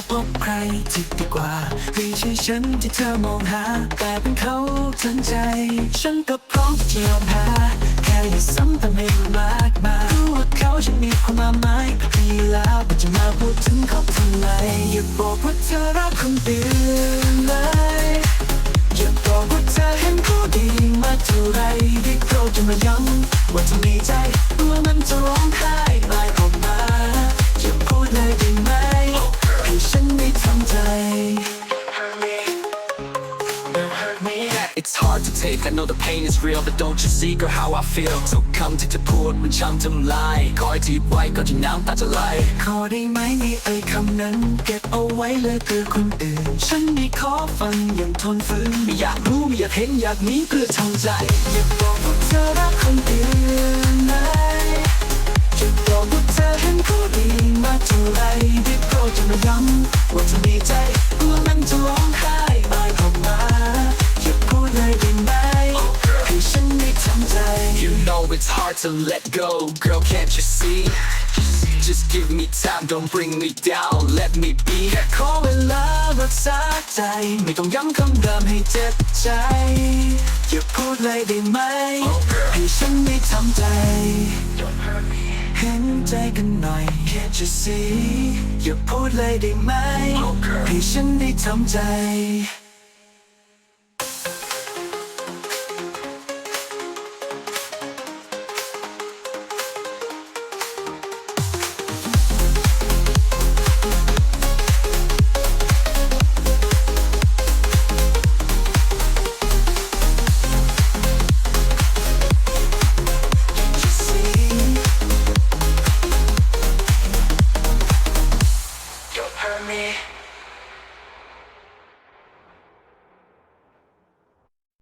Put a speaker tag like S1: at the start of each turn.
S1: จะพบใครที่ดีกว่าไม่ใช่ฉันที่เธอมองหา แต่เป็นเขาทั้งใจ ฉันก็พร้อมที่จะยอมแพ้แค่อย่าซ้ำเติมให้มันมากมายรู้ว่าเขาจะมีความหมายก็ดีแล้วแต่จะมาพูดถึงเขาทำไมอย่าบอกว่าเธอรักคนอื่นเลยอย่าบอกว่าเธอเห็นผู้ดีมาเท่าไรได้โปรดจะมาย้ำว่าเธอมีใจ
S2: It's hard to take, I know the pain is real But don't you see girl how I feel So come ที่จะพูดมันช้ำทำลายคอยที่ไว้ก่อนที่น้ำตาจะไหล
S1: ขอได้ไหมนี่เอ่ยคำนั้น เก็บเอาไว้เลยเพื่อคนอื่น ฉันไม่ขอฟังอย่างทนฝืน
S2: ไม่อยากรู้ไม่อยากเห็นอยากมีเพื่อทำใจ
S1: อย่าบอกว่าเธอรักคนอื่น ใจ
S2: You know it's hard to let go Girl can't you see Just give me time don't bring me down Let me be
S1: แค่ขอเวลารักษาใจ ไม่ต้องย้ำคำเดิมให้เจ็บใจ อย่าพูดเลยได้ไหม ให้ฉันได้ทำใจ เห็นใจกันหน่อย Can't you see อย่าพูดเลยได้ไหม ให้ฉันได้ทำใจ